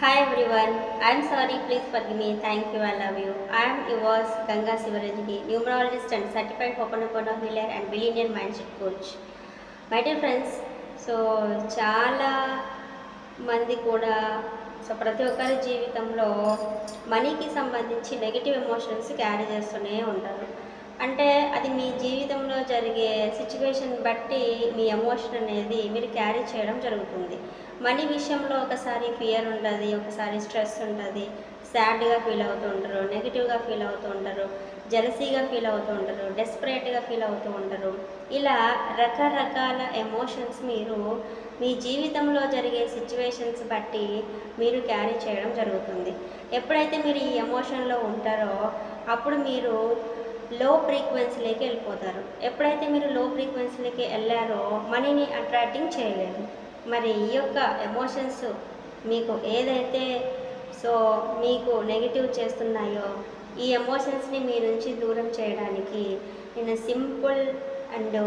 Hi everyone I'm sorry please for me thank you I love you I'm yours Ganga Shivarajani numerologist and certified ho'oponopono healer and billionaire mind set coach my dear friends so చాలా మంది కూడా so ప్రతి ఒక్కరి జీవితంలో మనీకి సంబంధించి negative emotions carry చేస్తూనే ఉంటారు అంటే అది మీ జీవితంలో జరిగే సిచ్యువేషన్ బట్టి మీ ఎమోషన్ అనేది మీరు క్యారీ చేయడం జరుగుతుంది మనీ విషయంలో ఒకసారి ఫియర్ ఉంటుంది ఒకసారి స్ట్రెస్ ఉంటుంది. సాడ్గా ఫీల్ అవుతూ ఉంటారు నెగిటివ్గా ఫీల్ అవుతూ ఉంటారు జలసీగా ఫీల్ అవుతూ ఉంటారు డెస్పరేట్గా ఫీల్ అవుతూ ఉంటారు. ఇలా రకరకాల ఎమోషన్స్ మీరు మీ జీవితంలో జరిగే సిచ్యువేషన్స్ బట్టి మీరు క్యారీ చేయడం జరుగుతుంది. ఎప్పుడైతే మీరు ఈ ఎమోషన్లో ఉంటారో అప్పుడు మీరు లో ఫ్రీక్వెన్సీలోకి వెళ్ళిపోతారు. ఎప్పుడైతే మీరు లో ఫ్రీక్వెన్సీలోకి వెళ్ళారో మనీని అట్రాక్టింగ్ చేయలేరు. మరి ఈ యొక్క ఎమోషన్స్ మీకు ఏదైతే సో మీకు నెగిటివ్ చేస్తున్నాయో ఈ ఎమోషన్స్ని మీ నుంచి దూరం చేయడానికి నేను సింపుల్ అండ్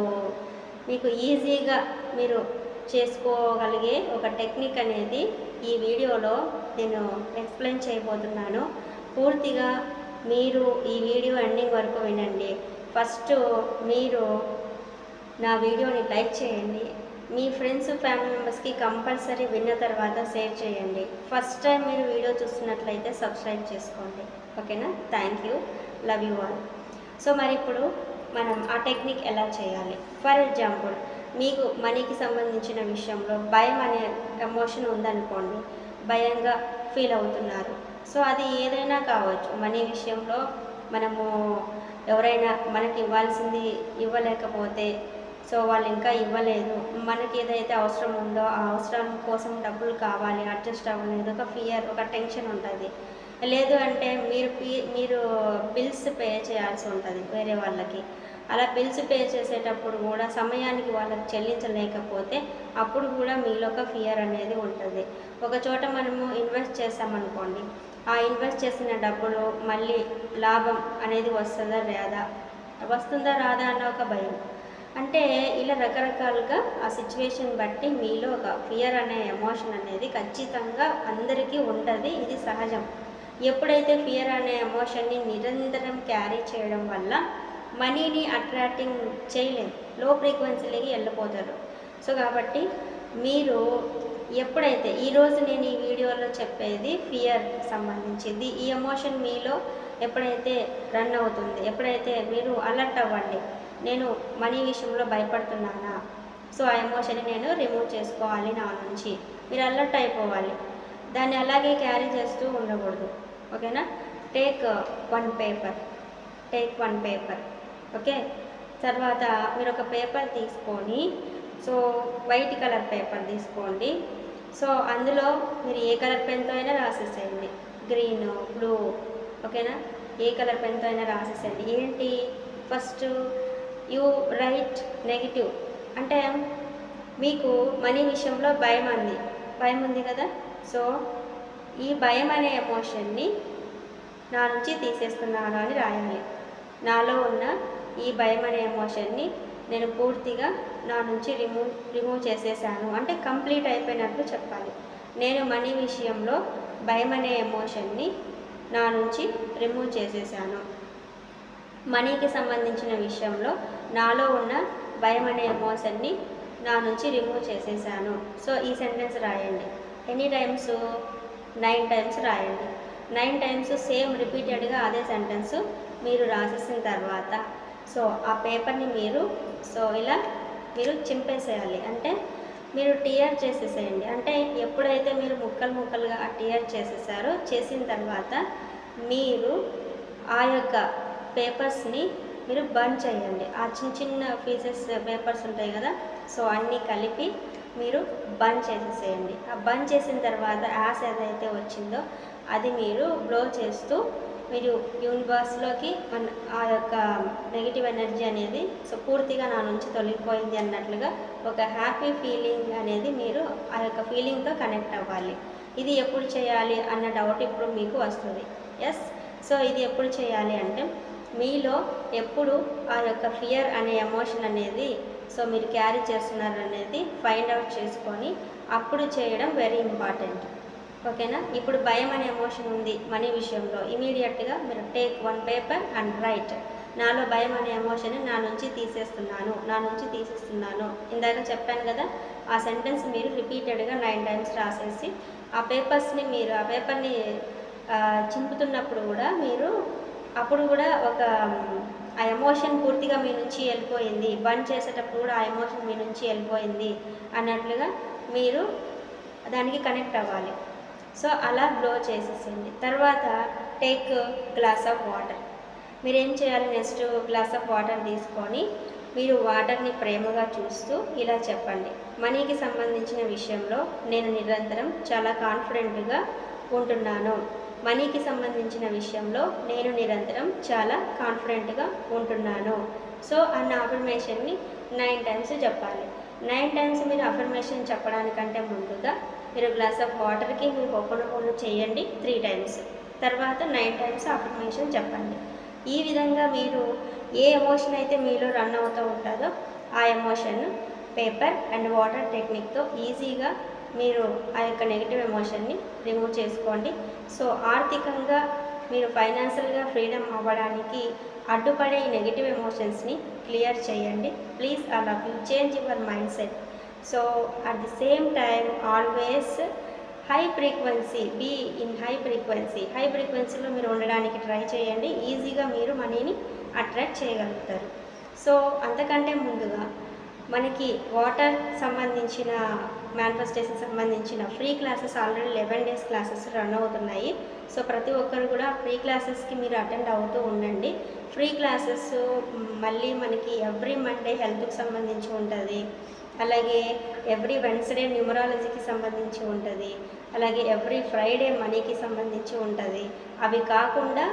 మీకు ఈజీగా మీరు చేసుకోగలిగే ఒక టెక్నిక్ అనేది ఈ వీడియోలో నేను ఎక్స్ప్లెయిన్ చేయబోతున్నాను. పూర్తిగా మీరు ఈ వీడియో ఎండింగ్ వరకు వినండి. ఫస్ట్ మీరు నా వీడియోని లైక్ చేయండి. మీ ఫ్రెండ్స్ ఫ్యామిలీ మెంబర్స్కి కంపల్సరీ విన్న తర్వాత షేర్ చేయండి. ఫస్ట్ టైం మీరు వీడియో చూస్తున్నట్లయితే సబ్స్క్రైబ్ చేసుకోండి. ఓకేనా? Thank you. Love you all. So మరి ఇప్పుడు మనం ఆ టెక్నిక్ ఎలా చేయాలి? ఫర్ ఎగ్జాంపుల్ మీకు మనీకి సంబంధించిన విషయంలో భయం అనే ఎమోషన్ ఉందనుకోండి భయంగా ఫీల్ అవుతున్నారు. సో అది ఏదైనా కావచ్చు. మనీ విషయంలో మనము ఎవరైనా మనకి ఇవ్వాల్సింది ఇవ్వలేకపోతే సో వాళ్ళు ఇంకా ఇవ్వలేదు. మనకి ఏదైతే అవసరం ఉందో ఆ అవసరం కోసం డబ్బులు కావాలి అడ్జస్ట్ అవ్వలేదు ఒక ఫియర్ ఒక టెన్షన్ ఉంటుంది. లేదు అంటే మీరు మీరు బిల్స్ పే చేయాల్సి ఉంటుంది వేరే వాళ్ళకి. అలా బిల్స్ పే చేసేటప్పుడు కూడా సమయానికి వాళ్ళకి చెల్లించలేకపోతే అప్పుడు కూడా మీలో ఒక ఫియర్ అనేది ఉంటుంది. ఒక చోట మనము ఇన్వెస్ట్ చేసామనుకోండి ఆ ఇన్వెస్ట్ చేసిన డబ్బులు మళ్ళీ లాభం అనేది వస్తుందా రాదా? వస్తుందా రాదా అన్న ఒక భయం. అంటే ఇలా రకరకాలుగా ఆ సిచ్యువేషన్ బట్టి మీలో ఒక ఫియర్ అనే ఎమోషన్ అనేది ఖచ్చితంగా అందరికీ ఉంటుంది. ఇది సహజం. ఎప్పుడైతే ఫియర్ అనే ఎమోషన్ని నిరంతరం క్యారీ చేయడం వల్ల మనీని అట్రాక్టింగ్ చేయలేం లో ఫ్రీక్వెన్సీలకి వెళ్ళిపోతారు. సో కాబట్టి మీరు ఎప్పుడైతే ఈరోజు నేను ఈ వీడియోలో చెప్పేది ఫియర్ సంబంధించింది. ఈ ఎమోషన్ మీలో ఎప్పుడైతే రన్ అవుతుంది ఎప్పుడైతే మీరు అలర్ట్ అవ్వండి నేను మనీ విషయంలో భయపడుతున్నానా? సో ఆ ఎమోషన్ని నేను రిమూవ్ చేసుకోవాలి నా నుంచి. మీరు అలర్ట్ అయిపోవాలి. దాన్ని అలాగే క్యారీ చేస్తూ ఉండకూడదు. ఓకేనా? Take one paper take one paper okay? తర్వాత మీరు ఒక పేపర్ తీసుకొని సో వైట్ కలర్ పేపర్ తీసుకోండి. సో అందులో మీరు ఏ కలర్ పెన్తో అయినా రాసేసేయండి. గ్రీన్ బ్లూ ఓకేనా? ఏ కలర్ పెన్తో అయినా రాసేసేయండి. ఏంటి? First you write negative. అంటే మీకు మనీ విషయంలో భయం అంది భయం ఉంది కదా? సో ఈ భయం అనే ఎమోషన్ని నా నుంచి తీసేస్తున్నాను అని రాయాలి. నాలో ఉన్న ఈ భయం అనే ఎమోషన్ని నేను పూర్తిగా నా నుంచి రిమూవ్ రిమూవ్ చేసేసాను. అంటే కంప్లీట్ అయిపోయినట్లు చెప్పాలి. నేను మనీ విషయంలో భయం అనే ఎమోషన్ని నా నుంచి రిమూవ్ చేసేసాను. మనీకి సంబంధించిన విషయంలో నాలో ఉన్న భయం అనే ఎమోషన్ని నా నుంచి రిమూవ్ చేసేసాను. సో ఈ సెంటెన్స్ రాయండి. ఎనీ టైమ్స్ నైన్ టైమ్స్ రాయండి. నైన్ టైమ్స్ సేమ్ రిపీటెడ్గా అదే సెంటెన్స్ మీరు రాసేసిన తర్వాత. సో ఆ పేపర్ని మీరు సో ఇలా మీరు చింపేసేయాలి. అంటే మీరు టీఆర్ చేసేసేయండి. అంటే ఎప్పుడైతే మీరు ముక్కలు ముక్కలుగా ఆ టీఆర్ చేసేసారో చేసిన తర్వాత మీరు ఆ యొక్క పేపర్స్ని మీరు బర్న్ చేయండి. ఆ చిన్న చిన్న పీసెస్ పేపర్స్ ఉంటాయి కదా సో అన్నీ కలిపి మీరు బర్న్ చేసేసేయండి. ఆ బర్న్ చేసిన తర్వాత యాస్ ఏదైతే వచ్చిందో అది మీరు బ్లో చేస్తూ మీరు యూనివర్స్లోకి మన ఆ యొక్క నెగిటివ్ ఎనర్జీ అనేది సో పూర్తిగా నా నుంచి తొలగిపోయింది అన్నట్లుగా ఒక హ్యాపీ ఫీలింగ్ అనేది మీరు ఆ యొక్క ఫీలింగ్తో కనెక్ట్ అవ్వాలి. ఇది ఎప్పుడు చేయాలి అన్న డౌట్ ఇప్పుడు మీకు వస్తుంది. ఎస్ సో ఇది ఎప్పుడు చేయాలి అంటే మీలో ఎప్పుడు ఆ యొక్క ఫియర్ అనే ఎమోషన్ అనేది సో మీరు క్యారీ చేస్తున్నారు అనేది ఫైండ్ అవుట్ చేసుకొని అప్పుడు చేయడం వెరీ ఇంపార్టెంట్ ఓకేనా ఇప్పుడు భయం అనే ఎమోషన్ ఉంది మనీ విషయంలో. ఇమీడియట్గా మీరు take one paper and write నాలో భయం అనే ఎమోషన్ నా నుంచి తీసేస్తున్నాను నా నుంచి తీసేస్తున్నాను. ఇందాక చెప్పాను కదా ఆ సెంటెన్స్ మీరు రిపీటెడ్గా నైన్ టైమ్స్ రాసేసి ఆ పేపర్స్ని మీరు ఆ పేపర్ని చింపుతున్నప్పుడు కూడా మీరు అప్పుడు కూడా ఒక ఆ ఎమోషన్ పూర్తిగా మీ నుంచి వెళ్ళిపోయింది. బంద్ చేసేటప్పుడు కూడా ఆ ఎమోషన్ మీ నుంచి వెళ్ళిపోయింది అన్నట్లుగా మీరు దానికి కనెక్ట్ అవ్వాలి. సో అలా గ్లో చేసేసింది. తర్వాత టేక్ గ్లాస్ ఆఫ్ వాటర్. మీరు ఏం చేయాలి? నెక్స్ట్ గ్లాస్ ఆఫ్ వాటర్ తీసుకొని మీరు వాటర్ని ప్రేమగా చూస్తూ ఇలా చెప్పండి. మనీకి సంబంధించిన విషయంలో నేను నిరంతరం చాలా కాన్ఫిడెంట్గా ఉంటున్నాను. మనీకి సంబంధించిన విషయంలో నేను నిరంతరం చాలా కాన్ఫిడెంట్గా ఉంటున్నాను. సో అన్న అఫర్మేషన్ని నైన్ టైమ్స్ చెప్పాలి. నైన్ టైమ్స్ మీరు అఫర్మేషన్ చెప్పడానికంటే ముందుగా మీరు గ్లాస్ ఆఫ్ వాటర్కి మీరు ఓపెన్ చేయండి త్రీ టైమ్స్ తర్వాత నైన్ టైమ్స్ అఫర్మేషన్ చెప్పండి. ఈ విధంగా మీరు ఏ ఎమోషన్ అయితే మీలో రన్ అవుతూ ఉంటుందో ఆ ఎమోషన్ పేపర్ అండ్ వాటర్ టెక్నిక్తో ఈజీగా మీరు ఆ యొక్క నెగిటివ్ ఎమోషన్ని రిమూవ్ చేసుకోండి. సో ఆర్థికంగా మీరు ఫైనాన్షియల్గా ఫ్రీడమ్ అవ్వడానికి అడ్డుపడే ఈ నెగిటివ్ ఎమోషన్స్ని క్లియర్ చేయండి. ప్లీజ్ అలా change your mind set so at the same time always high frequency be in high frequency high ఫ్రీక్వెన్సీలో మీరు ఉండడానికి ట్రై చేయండి. ఈజీగా మీరు మనీని అట్రాక్ట్ చేయగలుగుతారు. సో అంతకంటే ముందుగా మనకి వాటర్ సంబంధించిన మేనిఫెస్టేషన్ సంబంధించిన free classes already eleven days classes run అవుతున్నాయి. సో ప్రతి ఒక్కరు కూడా ఫ్రీ క్లాసెస్కి మీరు అటెండ్ అవుతూ ఉండండి. ఫ్రీ క్లాసెస్ మళ్ళీ మనకి ఎవ్రీ మండే హెల్త్కి సంబంధించి ఉంటుంది. అలాగే ఎవ్రీ వెన్స్డే న్యూమరాలజీకి సంబంధించి ఉంటుంది. అలాగే ఎవ్రీ ఫ్రైడే మనీకి సంబంధించి ఉంటుంది. అవి కాకుండా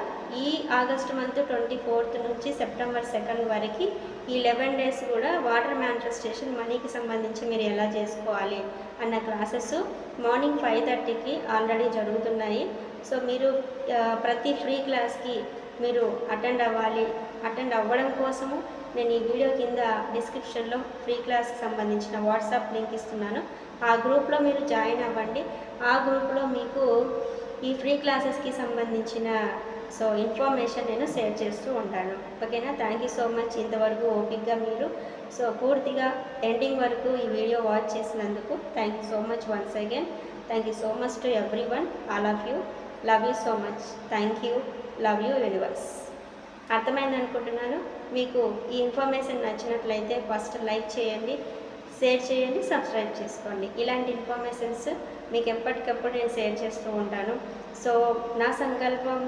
ఈ ఆగస్ట్ మంత్ ట్వంటీ ఫోర్త్ నుంచి సెప్టెంబర్ సెకండ్ వరకు ఈ లెవెన్ డేస్ కూడా వాటర్ మ్యానిఫెస్టేషన్ మనీకి సంబంధించి మీరు ఎలా చేసుకోవాలి అన్న క్లాసెస్ మార్నింగ్ ఫైవ్ థర్టీకి ఆల్రెడీ జరుగుతున్నాయి. సో మీరు ప్రతి ఫ్రీ క్లాస్కి మీరు అటెండ్ అవ్వాలి. అటెండ్ అవ్వడం కోసము నేను ఈ వీడియో కింద డిస్క్రిప్షన్లో ఫ్రీ క్లాస్కి సంబంధించిన వాట్సాప్ లింక్ ఇస్తున్నాను. ఆ గ్రూప్లో మీరు జాయిన్ అవ్వండి. ఆ గ్రూప్లో మీకు ఈ ఫ్రీ క్లాసెస్కి సంబంధించిన సో ఇన్ఫర్మేషన్ నేను షేర్ చేస్తూ ఉంటాను. ఓకేనా? థ్యాంక్ యూ సో మచ్ ఇంతవరకు ఓపిక్గా మీరు. సో పూర్తిగా ఎండింగ్ వరకు ఈ వీడియో వాచ్ చేసినందుకు thank you so much once again thank you so much to everyone all of you love you so much thank you love you universe అర్థమైంది అనుకుంటున్నాను? మీకు ఈ ఇన్ఫర్మేషన్ నచ్చినట్లయితే ఫస్ట్ లైక్ చేయండి షేర్ చేయండి సబ్స్క్రైబ్ చేసుకోండి. ఇలాంటి ఇన్ఫర్మేషన్స్ మీకు ఎప్పటికప్పుడు నేను షేర్ చేస్తూ ఉంటాను. సో నా సంకల్పం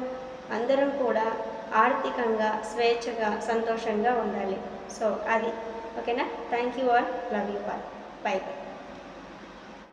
అందరం కూడా ఆర్థికంగా స్వేచ్ఛగా సంతోషంగా ఉండాలి. సో అది. ఓకేనా? Thank you all love you bye bye bye